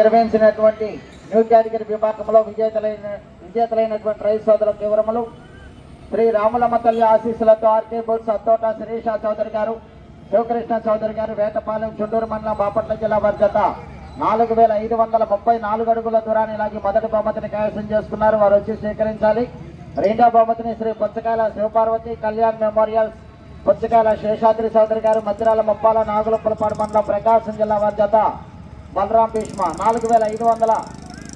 నిర్వహించినటువంటి new category విభాగంలో విజేతలైన విజేతలైనటువంటి రైతు సోదరుల వివరములు. శ్రీ రాములమ్మ తల్లి ఆశీస్సులతో ఆర్కే బోల్స్ అత్తోట శిరీష చౌదరి గారు శివకృష్ణ చౌదరి గారు వేటపాలెం చుండూరు మండలం బాపట్ల జిల్లా వర్గత నాలుగు వేల ఐదు వందల ముప్పై నాలుగు అడుగుల దూరాన్ని లాగి మొదటి బహుమతిని కైవసం చేసుకున్నారు. వారు వచ్చి స్వీకరించాలి. రెండో బహుమతిని శ్రీ పుచ్చకాయల శివపార్వతి కళ్యాణ్ మెమోరియల్స్ పుచ్చకాయల శేషాద్రి చౌదరి గారు మధ్యరాల ముప్పాల నాగులపులపాడు మండలం ప్రకాశం జిల్లా వర్గత బలరాం భీష్మ నాలుగు వేల ఐదు వందల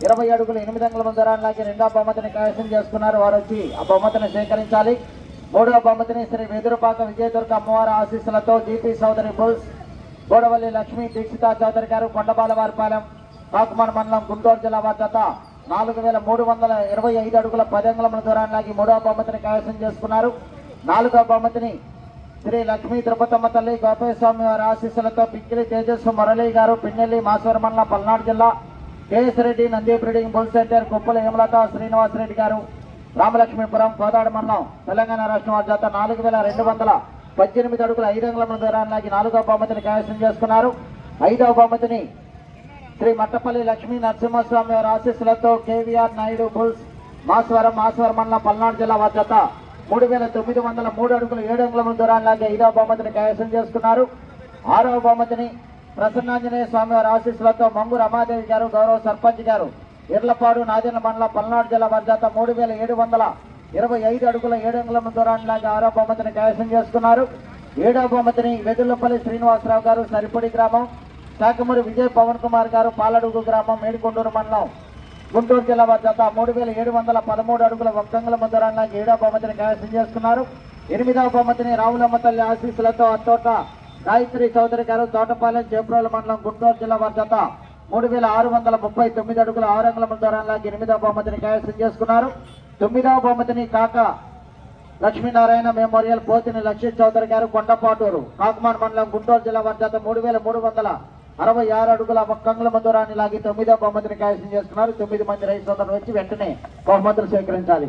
ఇరవై అడుగులు ఎనిమిది అంగుల దూరాన్ని రెండో బహుమతిని కైవసం చేసుకున్నారు. వారు వచ్చి ఆ బహుమతిని సేకరించాలి మూడవ బహుమతిని శ్రీ వెదురుపాక విజయదుర్గ అమ్మవారి ఆశీస్సులతో జీపీ సోదరి బుల్స్ గోడవల్లి లక్ష్మీ దీక్షితా చౌదరి గారు కొండబాలవారిపాలెం కాకుమాన మండలం గుంటూరు జిల్లా వద్ద నాలుగు వేల మూడు వందల ఇరవై ఐదు అడుగుల పది అంగుళముల దూరాన్ని లాగి మూడవ బహుమతిని కైవసం చేసుకున్నారు. నాలుగవ బహుమతిని శ్రీ లక్ష్మీ తిరుపతమ్మ తల్లి గోపేస్వామి వారి ఆశీస్సులతో పిక్కిలి తేజస్సు మురళి గారు పిన్నెల్లి మాసవర మండలం పల్నాడు జిల్లా KS Reddy Nandi breeding bull centre Kuppala Hemalatha Srinivas Reddy గారు రామలక్ష్మీపురం కోదాడ మండలం తెలంగాణ రాష్ట్రం వారి జత నాలుగు వేల రెండు వందల పద్దెనిమిది అడుగుల ఐదు అంగుళముల దూరాన్ని నాలుగో నాలుగవ బహుమతిని కైవసం చేసుకున్నారు. ఐదవ బహుమతిని శ్రీ మట్టపల్లి లక్ష్మీ నరసింహస్వామి వారి ఆశీస్సులతో కేవీఆర్ నాయుడు బుల్స్ మాస్వరం మాస్వరం మండలం పల్నాడు జిల్లా వారి జత మూడు వేల తొమ్మిది వందల మూడు అడుగులు ఏడు అంగుళముల దూరాన్ని లాగి ఐదవ బహుమతిని కైవసం చేసుకున్నారు. ఆరవ బహుమతిని ప్రసన్నాంజనేయ స్వామి వారి ఆశీస్సులతో మంగు రమాదేవి గారు గౌరవ సర్పంచ్ గారు ఇర్లపాడు నాదిన మండల పల్నాడు జిల్లా వర్జాత మూడు వేల ఏడు వందల ఇరవై ఐదు అడుగుల ఏడు అంగుళముల దూరాన్ని లాగి ఆరో బహుమతిని కైవసం చేసుకున్నారు. ఏడవ బహుమతిని వెదులపల్లి శ్రీనివాసరావు గారు సరిపొడి గ్రామం శాఖమూరి విజయ్ పవన్ కుమార్ గారు పాలడుగు గ్రామం మేడికొండూరు మండలం గుంటూరు జిల్లా వారి జత మూడు వేల ఏడు వందల పదమూడు అడుగుల ఒక్కంగుల ముద్దరానికి ఏడవ బహుమతిని కైవసం చేసుకున్నారు. ఎనిమిదవ బహుమతిని రావులమ్మ తల్లి ఆశీస్సులతో అత్తోట గాయత్రి చౌదరి గారు తోటపాలెం చేప్రోల మండలం గుంటూరు జిల్లా వారి జత మూడు వేల ఆరు వందల ముప్పై తొమ్మిది అడుగుల ఆరు అంగుల ముద్దరానికి ఎనిమిదవ బహుమతిని కైవసం చేసుకున్నారు. తొమ్మిదవ బహుమతిని కాక లక్ష్మీనారాయణ మెమోరియల్ పోతిని లక్ష్మీ చౌదరి గారు కొండపాటూరు కాకుమాన్ మండలం గుంటూరు జిల్లా వారి జత మూడు వేల మూడు వందల అరవై ఆరు అడుగుల కంగుల మధురాన్ని లాగి తొమ్మిదో బహుమతిని కైవసం చేసుకున్నారు. తొమ్మిది మంది రైతు సోదరులు వచ్చి వెంటనే బహుమతులు స్వీకరించాలి.